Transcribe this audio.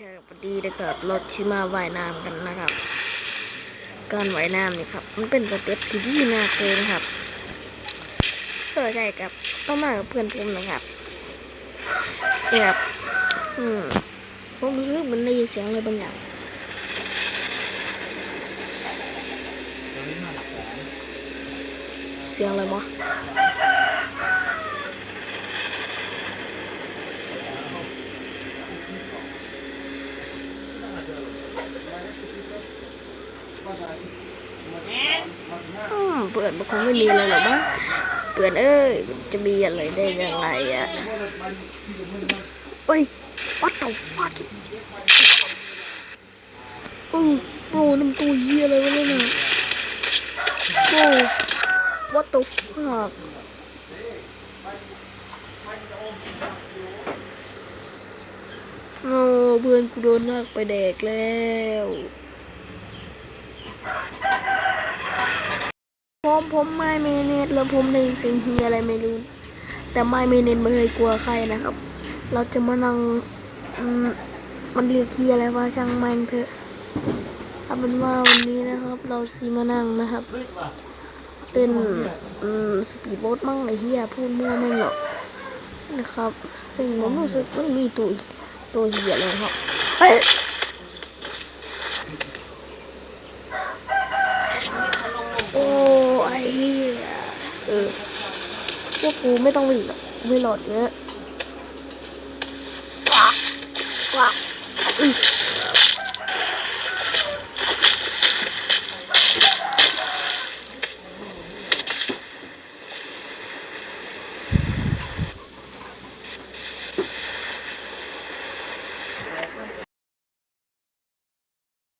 ครับพอดีนะครับเราชิมาว่ายน้ำกันนะครับ การว่ายน้ำนี่ครับ มันเป็นสเต็ปที่ดีมากเลยนะครับเพื่อใช่กับก็มากับเพื่อนผมนะครับแอบอืมผมรู้สึกมันได้ยินเสียงอะไรบางอย่างเสียงอะไรวะ อืมเปิดมันคงไม่มีอะไรหรอกมั้งเปิดเอ้ยมันจะมีอะไรได้ยังไงอะเฮ้ย what the fuck อือโปรน้ำตัวเหี้ยอะไรวะเนี่ยนะโอ้ what the fuck โอ้เพื่อนกูโดนลากไปแดกแล้ว ผมผมไม่เมเนตแล้วผมได้ยินเสียงเฮียอะไรไม่รู้ แต่ไม่เมเนตไม่เคยกลัวใครนะครับ เราจะมานั่งมันเรียกเฮียอะไรวะช่างแมงเถอะเอาเป็นว่าวันนี้นะครับ เราซีมานั่งนะครับเต้นสปีดโบ๊ทมั่งไอเฮียพูดมั่วไม่หรอกนะครับ ซึ่งผมรู้สึกมันมีตัวตัวเฮียเลยครับเฮ้ยโอ้ไอ เฮียเออพวกกูไม่ต้องวิ่งหรอกกูไม่โหลดเยอะว้าว้าอุ้ย